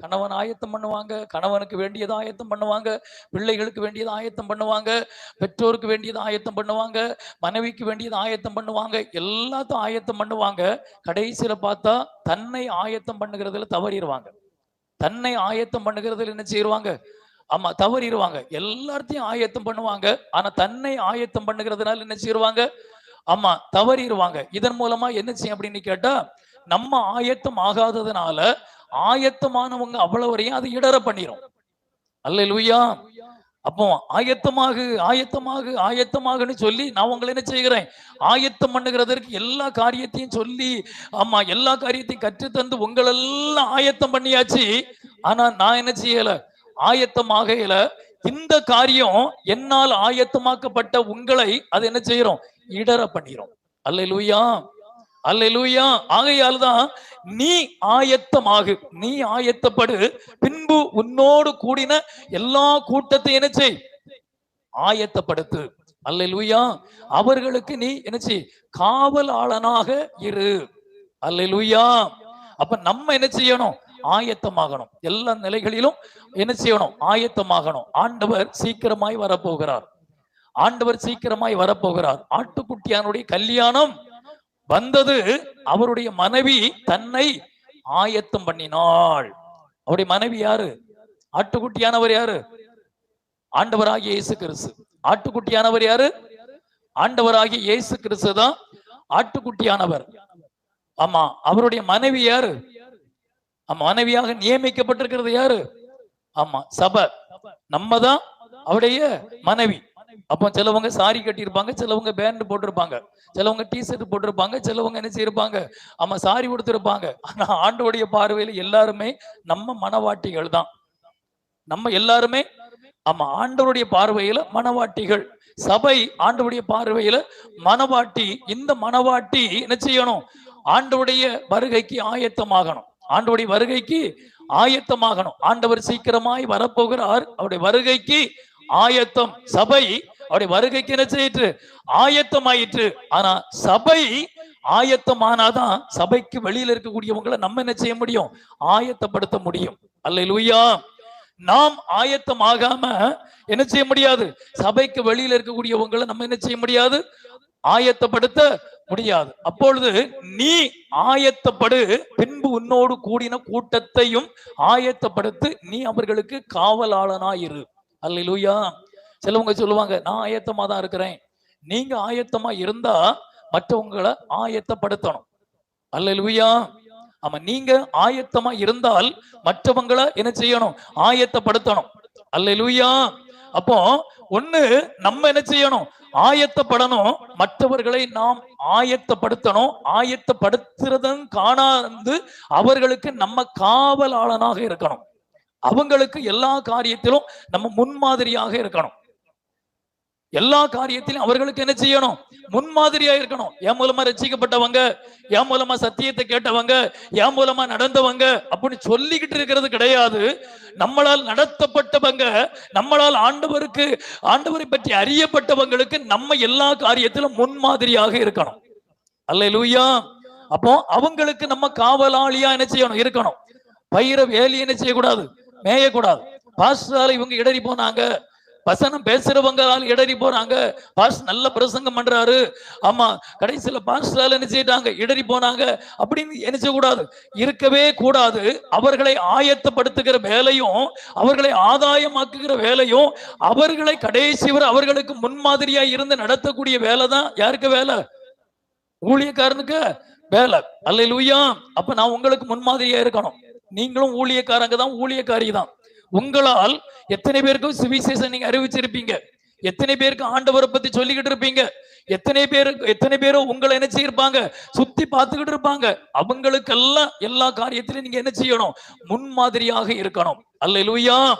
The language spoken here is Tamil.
கணவன் ஆயத்தம் பண்ணுவாங்க கணவனுக்கு வேண்டியதை ஆயத்தம் பண்ணுவாங்க பிள்ளைகளுக்கு வேண்டியதை ஆயத்தம் பண்ணுவாங்க பெற்றோருக்கு வேண்டியதை ஆயத்தம் பண்ணுவாங்க மனைவிக்கு வேண்டியதை ஆயத்தம் பண்ணுவாங்க எல்லாத்தையும் ஆயத்தம் பண்ணுவாங்க. கடைசியில் பார்த்தா தன்னை ஆயத்தம் பண்ணுகிறதுல தவறிடுவாங்க. தன்னை ஆயத்தம் பண்ணுகிறதுல என்ன செய்வாங்க? ஆமா தவறிடுவாங்க. எல்லாத்தையும் ஆயத்தம் பண்ணுவாங்க. ஆனா தன்னை ஆயத்தம் பண்ணுகிறதுனால என்ன செய்வாங்க? ஆமா தவறிடுவாங்க. இதன் மூலமா என்ன செய்யும் அப்படின்னு கேட்டா நம்ம ஆயத்தம் ஆகாததுனால ஆயத்தமானவங்க அவ்வளவு வரையும் அது இடற பண்ணிரும். அல்லேலூயா. அப்போ ஆயத்தமாக ஆயத்தமாக ஆயத்தமாகன்னு சொல்லி நான் உங்களை என்ன செய்கிறேன்? ஆயத்தம் பண்ணுகிறதற்கு எல்லா காரியத்தையும் சொல்லி ஆமா எல்லா காரியத்தையும் கற்றுத்தந்து உங்களெல்லாம் ஆயத்தம் பண்ணியாச்சு. ஆனா நான் என்ன செய்யல? ஆயத்தமாகையில இந்த காரியம் என்னால் ஆயத்தமாக்கப்பட்ட உங்களை அது என்ன செய்யறோம் இடற பண்ணிரும். அல்லேலூயா. அல்லேலூயா. ஆகையால் தான் நீ ஆயத்தமாகு. நீ ஆயத்தப்படு. பின்பு உன்னோடு கூடின எல்லா கூட்டத்தை என்ன செய்? ஆயத்தப்படுத்து. அல்லேலூயா. அவர்களுக்கு நீ என்ன செய்? காவலாளனாக இரு. அல்லேலூயா. அப்ப நம்ம என்ன செய்யணும்? ஆயத்தமாகணும். எல்லா நிலைகளிலும் என்ன செய்யணும்? ஆயத்தமாகணும். ஆண்டவர் சீக்கிரமாய் வரப்போகிறார். ஆண்டவர் சீக்கிரமாய் வரப்போகிறார். ஆட்டுக்குட்டியானுடைய கல்யாணம் வந்தது அவருடைய மனைவி தன்னை ஆயத்தம் பண்ணினாள். அவருடைய மனைவி யாரு? ஆட்டுக்குட்டியானவர் யாரு? ஆண்டவராகிய இயேசு கிறிஸ்து ஆட்டுக்குட்டியானவர் யாரு? ஆண்டவராகிய இயேசு கிறிஸ்து தான் ஆட்டுக்குட்டியானவர். ஆமா அவருடைய மனைவி யாரு? மனைவியாக நியமிக்கப்பட்டிருக்கிறது யாரு? ஆமா சபை. நம்ம தான் அவருடைய மனைவி. அப்போ சிலவங்க சாரி கட்டியிருப்பாங்க சிலவங்க பேண்ட் போட்டிருப்பாங்க சிலவங்க டி ஷர்ட் போட்டிருப்பாங்க சிலவங்க என்ன செய்யிருப்பாங்க? ஆமா சாரி கொடுத்துருப்பாங்க ஆனா ஆண்டோடைய பார்வையில எல்லாருமே நம்ம மனவாட்டிகள் தான். நம்ம எல்லாருமே ஆமா ஆண்டவருடைய பார்வையில மனவாட்டிகள். சபை ஆண்டவருடைய பார்வையில மனவாட்டி இந்த மனவாட்டி என்ன செய்யணும்? ஆண்டவுடைய வருகைக்கு ஆயத்தமாகணும். ஆண்டவுடைய வருகைக்கு ஆயத்தமாகணும். ஆண்டவர் சீக்கிரமாய் வரப்போகிறார். அவருடைய வருகைக்கு ஆயத்தம் சபை அவருடைய வருகைக்கு என்ன செய்யிற்று? ஆயத்தம் ஆயிற்று ஆனா சபை ஆயத்தம் ஆனாதான் சபைக்கு வெளியில இருக்கக்கூடியவங்களை நம்ம என்ன செய்ய முடியும்? ஆயத்தப்படுத்த முடியும். அல்ல லூயா நாம் ஆயத்தம் ஆகாம என்ன செய்ய முடியாது? சபைக்கு வெளியில இருக்கக்கூடியவங்களை நம்ம என்ன செய்ய முடியாது? ஆயத்தப்படுத்த முடியாது. அப்பொழுது நீ ஆயத்தப்படு. பின்பு உன்னோடு கூடின கூட்டத்தையும் ஆயத்தப்படுத்து நீ அவர்களுக்கு காவலாளனாயிரு. அல்ல லூயா சிலவங்க சொல்லுவாங்க நான் ஆயத்தமா தான் இருக்கிறேன். நீங்க ஆயத்தமா இருந்தா மற்றவங்களை ஆயத்தப்படுத்தணும். அல்லேலூயா. ஆமா நீங்க ஆயத்தமா இருந்தால் மற்றவங்களை என்ன செய்யணும்? ஆயத்தப்படுத்தணும். அல்லேலூயா. அப்போ ஒண்ணு நம்ம என்ன செய்யணும்? ஆயத்தப்படணும். மற்றவர்களை நாம் ஆயத்தப்படுத்தணும். ஆயத்தப்படுத்துறதும் காணாந்து அவர்களுக்கு நம்ம காவலாளனாக இருக்கணும். அவங்களுக்கு எல்லா காரியத்திலும் நம்ம முன்மாதிரியாக இருக்கணும். எல்லா காரியத்திலும் அவர்களுக்கு என்ன செய்யணும்? முன்மாதிரியா இருக்கணும். என் மூலமா ரசிக்கப்பட்டவங்க என் மூலமா சத்தியத்தை கேட்டவங்க என் மூலமா நடந்தவங்க அப்படின்னு சொல்லிக்கிட்டு இருக்கிறது கிடையாது. நம்மளால் நடத்தப்பட்டவங்க நம்மளால் ஆண்டவருக்கு ஆண்டவரை பற்றி அறியப்பட்டவங்களுக்கு நம்ம எல்லா காரியத்திலும் முன்மாதிரியாக இருக்கணும். அல்ல லூயா அப்போ அவங்களுக்கு நம்ம காவலாளியா என்ன செய்யணும்? இருக்கணும். பயிர வேலி என்ன செய்யக்கூடாது? மேயக்கூடாது. பாஸ்டரால இவங்க இடறி போனாங்க. வசனம் பேசுறவங்களால் இடறி போறாங்க பாஸ் நல்ல பிரசங்கம் பண்றாரு. ஆமா கடைசியில பாஸ்டரால என்ன செய்யிட்டாங்க இடறி போனாங்க. அப்படின்னு நினைச்ச கூடாது இருக்கவே கூடாது. அவர்களை ஆயத்தப்படுத்துகிற வேலையும் அவர்களை ஆதாயமாக்குகிற வேலையும் அவர்களை கடைசி வரை அவர்களுக்கு முன்மாதிரியா இருந்து நடத்தக்கூடிய வேலை தான் யாருக்கு வேலை? ஊழியக்காரனுக்கு வேலை. அல்ல லூயா அப்ப நான் உங்களுக்கு முன்மாதிரியா இருக்கணும். நீங்களும் ஊழியக்காரங்க தான் ஊழியக்காரி தான் உங்களால் எத்தனை பேருக்கும் சுவிசேஷம் நீங்க அறிவிச்சிருப்பீங்க? எத்தனை பேருக்கு ஆண்டவரை பத்தி சொல்லிக்கிட்டு இருப்பீங்க? எத்தனை பேருக்கு எத்தனை பேரும் உங்களை என்ன செய்யிருப்பாங்க? சுத்தி பார்த்துக்கிட்டு இருப்பாங்க. அவங்களுக்கெல்லாம் எல்லா காரியத்திலும் நீங்க என்ன செய்யணும்? முன்மாதிரியாக இருக்கணும். அல்ல அல்லேலூயா!